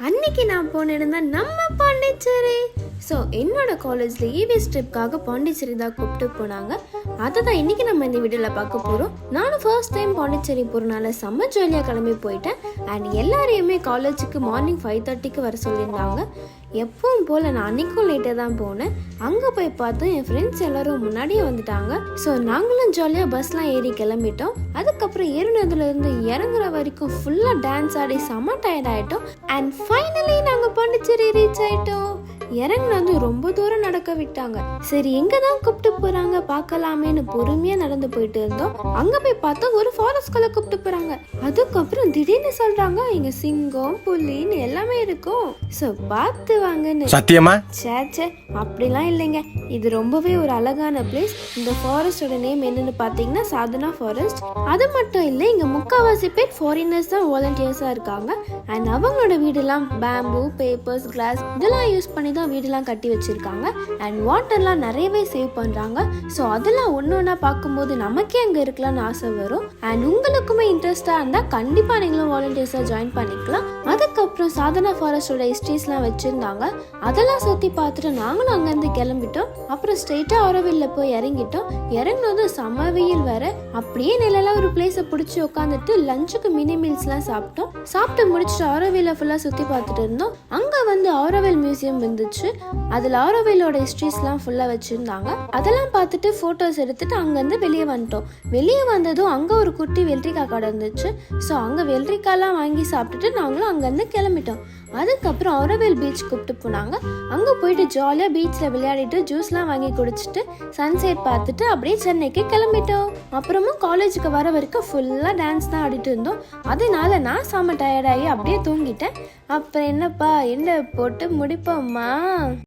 அன்னைக்கு நான் போனிருந்தா நம்ம பாண்டிச்சேரி. ஸோ என்னோட காலேஜில் ஈவிஎஸ் ட்ரிப்காக பாண்டிச்சேரி தான் கூப்பிட்டு போனாங்க. அதை தான் இன்னைக்கு நம்ம இந்த வீடியோவில் பார்க்க போகிறோம் நானும் ஃபர்ஸ்ட் டைம் பாண்டிச்சேரி போகிறனால செம்ம ஜாலியாக கிளம்பி போயிட்டேன். அண்ட் எல்லாரையுமே காலேஜுக்கு மார்னிங் ஃபைவ் தேர்ட்டிக்கு வர சொல்லியிருந்தாங்க. எப்பவும் போல் நான் அன்னைக்கும் லேட்டாக தான் போனேன். அங்கே போய் பார்த்தோம் என் ஃப்ரெண்ட்ஸ் எல்லாரும் முன்னாடியே வந்துட்டாங்க. ஸோ நாங்களும் ஜாலியாக பஸ்லாம் ஏறி கிளம்பிட்டோம். அதுக்கப்புறம் ஏறினதுலேருந்து இறங்குற வரைக்கும் ஃபுல்லாக டான்ஸ் ஆடி செம்ம டயர்ட் ஆகிட்டோம் அண்ட் ஃபைனலி நாங்கள் பாண்டிச்சேரி ரீச் ஆகிட்டோம் இறங்குனது ரொம்ப தூரம் நடக்க விட்டாங்க. சரி எங்க தான் கூப்பிட்டு போறாங்க பார்க்கலாமேன்னு பொறுமையா நடந்து போயிட்டு இருந்தோம். அங்க போய் பார்த்தா ஒரு ஃபாரஸ்ட்குள்ள கூப்பிட்டு போறாங்க. அதுக்கப்புறம் திடீர்னு சொல்றாங்க இங்க சிங்கம் புலின்னு எல்லாமே இருக்கும். சோ பார்த்து வாங்கன்னு. சத்தியமா? ச்சே ச்சே அப்படிலாம் இல்லைங்க. இது ரொம்பவே ஒரு அழகான பிளேஸ் இந்த ஃபாரஸ்டோட நேம் என்னன்னு பார்த்தீங்கன்னா சாதனா ஃபாரஸ்ட் அது மட்டும் இல்லை இங்கே முக்கால்வாசி பேர் ஃபாரினர்ஸ் தான் வாலண்டியர்ஸாக இருக்காங்க. அண்ட் அவங்களோட வீடெல்லாம் பேம்பு பேப்பர்ஸ் கிளாஸ் இதெல்லாம் யூஸ் பண்ணி தான் வீடெல்லாம் கட்டி வச்சிருக்காங்க. அண்ட் வாட்டர்லாம் நிறையவே சேவ் பண்ணுறாங்க ஸோ அதெல்லாம் ஒன்று ஒன்றா பார்க்கும்போது நமக்கே அங்கே இருக்கலாம்னு ஆசை வரும். அண்ட் உங்களுக்குமே இன்ட்ரெஸ்டாக இருந்தால் கண்டிப்பாக நீங்களும் வாலண்டியர்ஸாக ஜாயின் பண்ணிக்கலாம். அதுக்கப்புறம் சாதனா ஃபாரஸ்டோட ஹிஸ்ட்ரிஸ்லாம் வச்சுருந்தாங்க. அதெல்லாம் சுற்றி பார்த்துட்டு நாங்களும் அங்கேருந்து கிளம்பிட்டோம். அப்புறம் ஸ்ட்ரெயிட்டாக ஆரோவில்ல போய் இறங்கிட்டோம். இறங்கினதும் செம்ம வெயில் வேற. அப்படியே நிலையெல்லாம் ஒரு பிளேஸை பிடிச்சி உட்காந்துட்டு லஞ்சுக்கு மினி மீல்ஸ்லாம் சாப்பிட்டோம். சாப்பிட்டு முடிச்சுட்டு ஆரோவில்ல ஃபுல்லாக சுற்றி பார்த்துட்டு இருந்தோம். அங்கே வந்து ஆரோவில் மியூசியம் வந்து இருந்துச்சு. அதில் ஆரோவேலோட ஹிஸ்ட்ரிஸ்லாம் ஃபுல்லாக வச்சுருந்தாங்க. அதெல்லாம் பார்த்துட்டு ஃபோட்டோஸ் எடுத்துட்டு அங்கேருந்து வெளியே வந்துட்டோம். வெளியே வந்ததும் அங்கே ஒரு குட்டி வெள்ளரிக்காய் கடை இருந்துச்சு. ஸோ அங்கே வெள்ளரிக்காய்லாம் வாங்கி சாப்பிட்டுட்டு நாங்களும் அங்கேருந்து கிளம்பிட்டோம். அதுக்கப்புறம் ஆரோவில் பீச் கூப்பிட்டு போனாங்க. அங்கே போயிட்டு ஜாலியாக பீச்சில் விளையாடிட்டு ஜூஸ்லாம் வாங்கி குடிச்சிட்டு சன்செட் பார்த்துட்டு அப்படியே சென்னைக்கு கிளம்பிட்டோம். அப்புறமும் காலேஜுக்கு வர வரைக்கும் ஃபுல்லாக டான்ஸ் தான் ஆடிட்டு இருந்தோம். அதனால நான் செம்ம டயர்டாகி அப்படியே தூங்கிட்டேன். அப்புறம் என்னப்பா என்ன போட்டு முடிப்போம்மா? 嗯